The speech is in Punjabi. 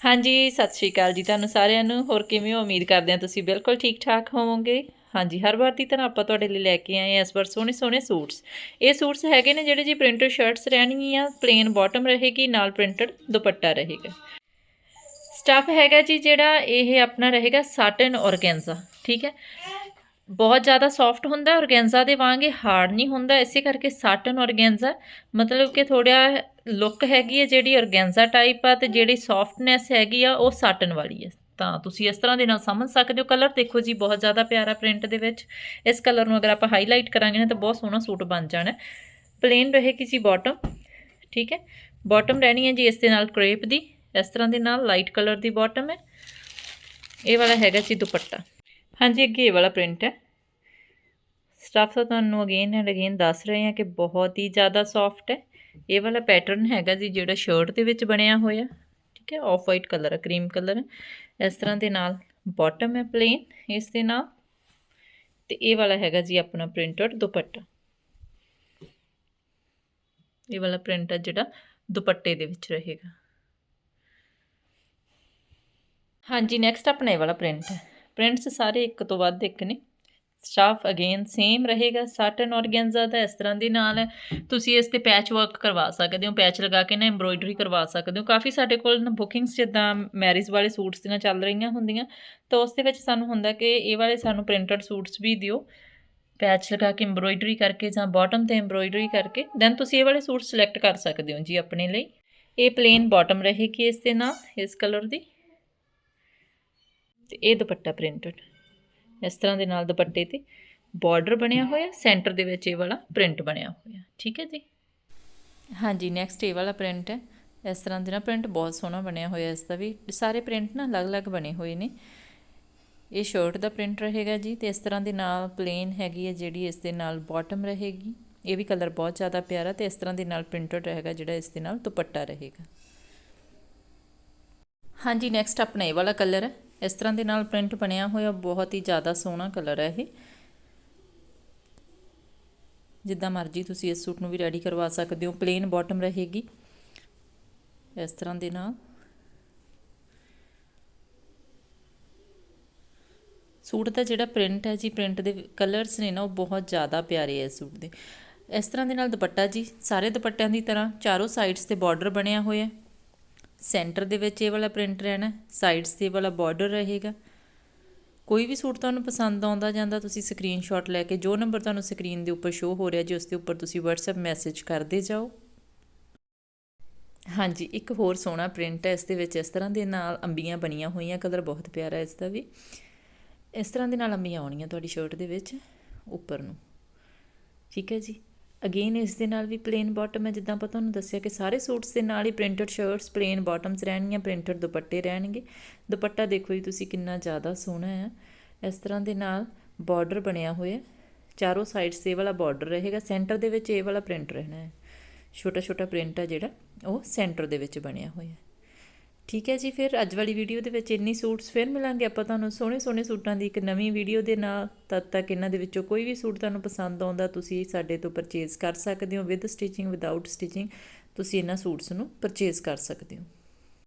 ਹਾਂਜੀ, ਸਤਿ ਸ਼੍ਰੀ ਅਕਾਲ ਜੀ ਤੁਹਾਨੂੰ ਸਾਰਿਆਂ ਨੂੰ। ਹੋਰ ਕਿਵੇਂ ਹੋ? ਉਮੀਦ ਕਰਦੇ ਹਾਂ ਤੁਸੀਂ ਬਿਲਕੁਲ ਠੀਕ ਠਾਕ ਹੋਵੋਗੇ। ਹਾਂਜੀ, ਹਰ ਵਾਰ ਦੀ ਤਰ੍ਹਾਂ ਆਪਾਂ ਤੁਹਾਡੇ ਲਈ ਲੈ ਕੇ ਆਏ ਹਾਂ ਇਸ ਵਾਰ ਸੋਹਣੇ ਸੋਹਣੇ ਸੂਟਸ। ਇਹ ਸੂਟਸ ਹੈਗੇ ਨੇ ਜਿਹੜੇ ਜੀ ਪ੍ਰਿੰਟਡ ਸ਼ਰਟਸ ਰਹਿਣਗੀਆਂ ਪਲੇਨ ਬਾਟਮ ਰਹੇਗੀ, ਨਾਲ ਪ੍ਰਿੰਟਡ ਦੁਪੱਟਾ ਰਹੇਗਾ। ਸਟਫ ਹੈਗਾ ਜੀ ਜਿਹੜਾ, ਇਹ ਆਪਣਾ ਰਹੇਗਾ ਸਾਟਨ ਔਰਗੈਂਜ਼ਾ ਠੀਕ ਹੈ? ਬਹੁਤ ਜ਼ਿਆਦਾ ਸੌਫਟ ਹੁੰਦਾ ਔਰਗੈਂਜ਼ਾ ਦੇ ਵਾਂਗ ਇਹ ਹਾਰਡ ਨਹੀਂ ਹੁੰਦਾ, ਇਸੇ ਕਰਕੇ ਸਾਟਨ ਔਰਗੈਂਜ਼ਾ ਮਤਲਬ ਕਿ ਥੋੜਾ ਲੁੱਕ ਹੈਗੀ ਹੈ ਜਿਹੜੀ ਔਰਗੈਂਜ਼ਾ ਟਾਈਪ ਆ ਤੇ ਜਿਹੜੀ ਸੌਫਟਨੈਸ ਹੈਗੀ ਆ ਉਹ ਸਾਟਨ ਵਾਲੀ ਹੈ। ਤਾਂ ਤੁਸੀਂ ਇਸ ਤਰ੍ਹਾਂ ਦੇ ਨਾਲ ਸਮਝ ਸਕਦੇ ਹੋ। ਕਲਰ ਦੇਖੋ ਜੀ, ਬਹੁਤ ਜ਼ਿਆਦਾ ਪਿਆਰਾ ਪ੍ਰਿੰਟ ਦੇ ਵਿੱਚ। ਇਸ ਕਲਰ ਨੂੰ ਅਗਰ ਆਪਾਂ ਹਾਈਲਾਈਟ ਕਰਾਂਗੇ ਨਾ ਤਾਂ ਬਹੁਤ ਸੋਹਣਾ ਸੂਟ ਬਣ ਜਾਣਾ। ਪਲੇਨ ਰਹੇਗੀ ਜੀ ਬਾਟਮ ਠੀਕ ਹੈ? ਬਾਟਮ ਰਹਿਣੀ ਹੈ ਜੀ ਇਸ ਦੇ ਨਾਲ ਕ੍ਰੇਪ ਦੀ। ਇਸ ਤਰ੍ਹਾਂ ਦੇ ਨਾਲ ਲਾਈਟ ਕਲਰ ਦੀ ਬਾਟਮ ਹੈ। ਇਹ ਵਾਲਾ ਹੈਗਾ ਜੀ ਦੁਪੱਟਾ। ਹਾਂਜੀ, ਅੱਗੇ ਇਹ ਵਾਲਾ ਪ੍ਰਿੰਟ ਹੈ। ਸਟਫ ਤਾਂ ਤੁਹਾਨੂੰ ਅਗੇਨ ਐਂਡ ਅਗੇਨ ਦੱਸ ਰਹੇ ਹਾਂ ਕਿ ਬਹੁਤ ਹੀ ਜ਼ਿਆਦਾ ਸੌਫਟ ਹੈ। ਇਹ ਵਾਲਾ ਪੈਟਰਨ ਹੈਗਾ ਜੀ ਜਿਹੜਾ ਸ਼ਰਟ ਦੇ ਵਿੱਚ ਬਣਿਆ ਹੋਇਆ, ਠੀਕ ਹੈ ਆਫ ਵਾਈਟ ਕਲਰ ਹੈ ਕਰੀਮ ਕਲਰ ਹੈ ਇਸ ਤਰ੍ਹਾਂ ਦੇ ਨਾਲ ਬਾਟਮ ਹੈ ਪਲੇਨ ਇਸ ਦੇ ਨਾਲ ਤੇ ਇਹ ਵਾਲਾ ਹੈਗਾ ਜੀ ਆਪਣਾ ਪ੍ਰਿੰਟਡ ਦੁਪੱਟਾ। ਇਹ ਵਾਲਾ ਪ੍ਰਿੰਟ ਹੈ ਜਿਹੜਾ ਦੁਪੱਟੇ ਦੇ ਵਿੱਚ ਰਹੇਗਾ। ਹਾਂਜੀ ਨੈਕਸਟ ਆਪਣਾ ਇਹ ਵਾਲਾ ਪ੍ਰਿੰਟ ਹੈ। ਪ੍ਰਿੰਟਸ ਸਾਰੇ ਇੱਕ ਤੋਂ ਵੱਧ ਇੱਕ ਨੇ। ਸਟਾਫ ਅਗੇਨ ਸੇਮ ਰਹੇਗਾ ਸਾਟਨ ਔਰਗੈਂਜ਼ਾ ਦਾ ਇਸ ਤਰ੍ਹਾਂ ਦੇ ਨਾਲ ਤੁਸੀਂ ਇਸ ਤੇ ਪੈਚ ਵਰਕ ਕਰਵਾ ਸਕਦੇ ਹੋ ਪੈਚ ਲਗਾ ਕੇ ਨਾ ਐਮਬ੍ਰੋਇਡਰੀ ਕਰਵਾ ਸਕਦੇ ਹੋ। ਕਾਫੀ ਸਾਡੇ ਕੋਲ ਨਾ ਬੁਕਿੰਗਸ ਜਿੱਦਾਂ ਮੈਰਿਜ ਵਾਲੇ ਸੂਟਸ ਦੀਆਂ ਚੱਲ ਰਹੀਆਂ ਹੁੰਦੀਆਂ, ਤਾਂ ਉਸ ਦੇ ਵਿੱਚ ਸਾਨੂੰ ਹੁੰਦਾ ਕਿ ਇਹ ਵਾਲੇ ਸਾਨੂੰ ਪ੍ਰਿੰਟਡ ਸੂਟਸ ਵੀ ਦਿਓ। ਪੈਚ ਲਗਾ ਕੇ ਐਮਬ੍ਰੋਇਡਰੀ ਕਰਕੇ ਜਾਂ ਬਾਟਮ ਤੇ ਐਮਬ੍ਰੋਇਡਰੀ ਕਰਕੇ ਦੈਨ ਤੁਸੀਂ ਇਹ ਵਾਲੇ ਸੂਟ ਸਿਲੈਕਟ ਕਰ ਸਕਦੇ ਹੋ ਜੀ ਆਪਣੇ ਲਈ। ਇਹ ਪਲੇਨ ਬਾਟਮ ਰਹੇਗੀ ਇਸ ਦੇ ਨਾਲ, ਇਸ ਕਲਰ ਦੀ। ਤੇ ਇਹ ਦੁਪੱਟਾ ਪ੍ਰਿੰਟਡ ਇਸ ਤਰ੍ਹਾਂ ਦੇ ਨਾਲ ਦੁਪੱਟੇ ਤੇ ਬਾਰਡਰ ਬਣਿਆ ਹੋਇਆ ਸੈਂਟਰ ਦੇ ਵਿੱਚ ਇਹ ਵਾਲਾ ਪ੍ਰਿੰਟ ਬਣਿਆ ਹੋਇਆ, ਠੀਕ ਹੈ ਜੀ? ਹਾਂਜੀ ਨੈਕਸਟ ਇਹ ਵਾਲਾ ਪ੍ਰਿੰਟ ਹੈ। ਇਸ ਤਰ੍ਹਾਂ ਦੇ ਨਾਲ ਪ੍ਰਿੰਟ ਬਹੁਤ ਸੋਹਣਾ ਬਣਿਆ ਹੋਇਆ ਇਸ ਦਾ ਵੀ। ਸਾਰੇ ਪ੍ਰਿੰਟ ਨਾ ਅਲੱਗ-ਅਲੱਗ ਬਣੇ ਹੋਏ ਨੇ। ਇਹ ਸ਼ਰਟ ਦਾ ਪ੍ਰਿੰਟ ਰਹੇਗਾ ਜੀ ਤੇ ਇਸ ਤਰ੍ਹਾਂ ਦੇ ਨਾਲ ਪਲੇਨ ਹੈਗੀ ਹੈ ਜਿਹੜੀ ਇਸ ਦੇ ਨਾਲ ਬਾਟਮ ਰਹੇਗੀ। ਇਹ ਵੀ ਕਲਰ ਬਹੁਤ ਜ਼ਿਆਦਾ ਪਿਆਰਾ ਤੇ ਇਸ ਤਰ੍ਹਾਂ ਦੇ ਨਾਲ ਪ੍ਰਿੰਟਡ ਰਹੇਗਾ ਜਿਹੜਾ ਇਸ ਦੇ ਨਾਲ ਦੁਪੱਟਾ ਰਹੇਗਾ। ਹਾਂਜੀ ਨੈਕਸਟ ਆਪਣਾ ਇਹ ਵਾਲਾ ਕਲਰ ਹੈ। ਇਸ ਤਰ੍ਹਾਂ ਦੇ ਨਾਲ ਪ੍ਰਿੰਟ ਬਣਿਆ ਹੋਇਆ ਬਹੁਤ ਹੀ ਜ਼ਿਆਦਾ ਸੋਹਣਾ ਕਲਰ ਹੈ ਇਹ। ਜਿੱਦਾਂ ਮਰਜ਼ੀ ਤੁਸੀਂ ਇਸ ਸੂਟ ਨੂੰ ਵੀ ਰੈਡੀ ਕਰਵਾ ਸਕਦੇ ਹੋ ਪਲੇਨ ਬਾਟਮ ਰਹੇਗੀ। ਇਸ ਤਰ੍ਹਾਂ ਦੇ ਨਾਲ। ਸੂਟ ਦਾ ਜਿਹੜਾ ਪ੍ਰਿੰਟ ਹੈ ਜੀ, ਪ੍ਰਿੰਟ ਦੇ ਕਲਰਸ ਨੇ ਨਾ ਉਹ ਬਹੁਤ ਜ਼ਿਆਦਾ ਪਿਆਰੇ ਐ ਸੂਟ ਦੇ। ਇਸ ਤਰ੍ਹਾਂ ਦੇ ਨਾਲ ਦੁਪੱਟਾ ਜੀ, ਸਾਰੇ ਦੁਪੱਟਿਆਂ ਦੀ ਤਰ੍ਹਾਂ ਚਾਰੋਂ ਸਾਈਡਸ ਤੇ ਬਾਰਡਰ ਬਣਿਆ ਹੋਇਆ। ਸੈਂਟਰ ਦੇ ਵਿੱਚ ਇਹ ਵਾਲਾ ਪ੍ਰਿੰਟ ਰਹਿਣਾ ਸਾਈਡਸ ਤੇ ਵਾਲਾ ਬਾਰਡਰ ਰਹੇਗਾ। ਕੋਈ ਵੀ ਸੂਟ ਤੁਹਾਨੂੰ ਪਸੰਦ ਆਉਂਦਾ ਜਾਂਦਾ, ਤੁਸੀਂ ਸਕਰੀਨਸ਼ਾਟ ਲੈ ਕੇ ਜੋ ਨੰਬਰ ਤੁਹਾਨੂੰ ਸਕਰੀਨ ਦੇ ਉੱਪਰ ਸ਼ੋ ਹੋ ਰਿਹਾ ਜੀ, ਉਸ ਦੇ ਉੱਪਰ ਤੁਸੀਂ WhatsApp ਮੈਸੇਜ ਕਰਦੇ ਜਾਓ। ਹਾਂਜੀ, ਇੱਕ ਹੋਰ ਸੋਹਣਾ ਪ੍ਰਿੰਟ ਹੈ, ਇਸ ਦੇ ਵਿੱਚ ਇਸ ਤਰ੍ਹਾਂ ਦੇ ਨਾਲ ਅੰਬੀਆਂ ਬਣੀਆਂ ਹੋਈਆਂ, ਕਲਰ ਬਹੁਤ ਪਿਆਰਾ ਇਸ ਦਾ ਵੀ। ਇਸ ਤਰ੍ਹਾਂ ਦੇ ਨਾਲ ਅੰਬੀਆਂ ਆਉਣੀਆਂ ਤੁਹਾਡੀ ਸ਼ਰਟ ਦੇ ਵਿੱਚ, ਉੱਪਰ ਨੂੰ। ਠੀਕ ਹੈ ਜੀ। ਅਗੇਨ ਇਸ ਦੇ ਨਾਲ ਵੀ ਪਲੇਨ ਬਾਟਮ ਹੈ। ਜਿੱਦਾਂ ਆਪਾਂ ਤੁਹਾਨੂੰ ਦੱਸਿਆ ਕਿ ਸਾਰੇ ਸੂਟਸ ਦੇ ਨਾਲ ਹੀ ਪ੍ਰਿੰਟਡ ਸ਼ਰਟਸ ਪਲੇਨ ਬਾਟਮਸ ਰਹਿਣਗੀਆਂ ਪ੍ਰਿੰਟਡ ਦੁਪੱਟੇ ਰਹਿਣਗੇ। ਦੁਪੱਟਾ ਦੇਖੋ ਜੀ ਤੁਸੀਂ ਕਿੰਨਾ ਜ਼ਿਆਦਾ ਸੋਹਣਾ ਹੈ। ਇਸ ਤਰ੍ਹਾਂ ਦੇ ਨਾਲ ਬਾਰਡਰ ਬਣਿਆ ਹੋਇਆ ਚਾਰੋਂ ਸਾਈਡਸ ਇਹ ਵਾਲਾ ਬਾਰਡਰ ਰਹੇਗਾ। ਸੈਂਟਰ ਦੇ ਵਿੱਚ ਇਹ ਵਾਲਾ ਪ੍ਰਿੰਟ ਰਹਿਣਾ ਹੈ। ਛੋਟਾ ਛੋਟਾ ਪ੍ਰਿੰਟ ਆ ਜਿਹੜਾ, ਉਹ ਸੈਂਟਰ ਦੇ ਵਿੱਚ ਬਣਿਆ ਹੋਇਆ ਠੀਕ ਹੈ ਜੀ, ਫਿਰ ਅੱਜ ਵਾਲੀ ਵੀਡੀਓ ਦੇ ਵਿੱਚ ਇੰਨੀ ਸੂਟਸ ਫਿਰ ਮਿਲਾਂਗੇ, ਆਪਾਂ ਤੁਹਾਨੂੰ ਸੋਹਣੇ ਸੋਹਣੇ ਸੂਟਾਂ ਦੀ ਇੱਕ ਨਵੀਂ ਵੀਡੀਓ ਦੇ ਨਾਲ, ਤਦ ਤੱਕ ਇਹਨਾਂ ਦੇ ਵਿੱਚੋਂ ਕੋਈ ਵੀ ਸੂਟ ਤੁਹਾਨੂੰ ਪਸੰਦ ਆਉਂਦਾ, ਤੁਸੀਂ ਸਾਡੇ ਤੋਂ ਪਰਚੇਜ਼ ਕਰ ਸਕਦੇ ਹੋ ਵਿਦ ਸਟਿਚਿੰਗ ਵਿਦਆਊਟ ਸਟਿਚਿੰਗ ਤੁਸੀਂ ਇਹਨਾਂ ਸੂਟਸ ਨੂੰ ਪਰਚੇਜ਼ ਕਰ ਸਕਦੇ ਹੋ।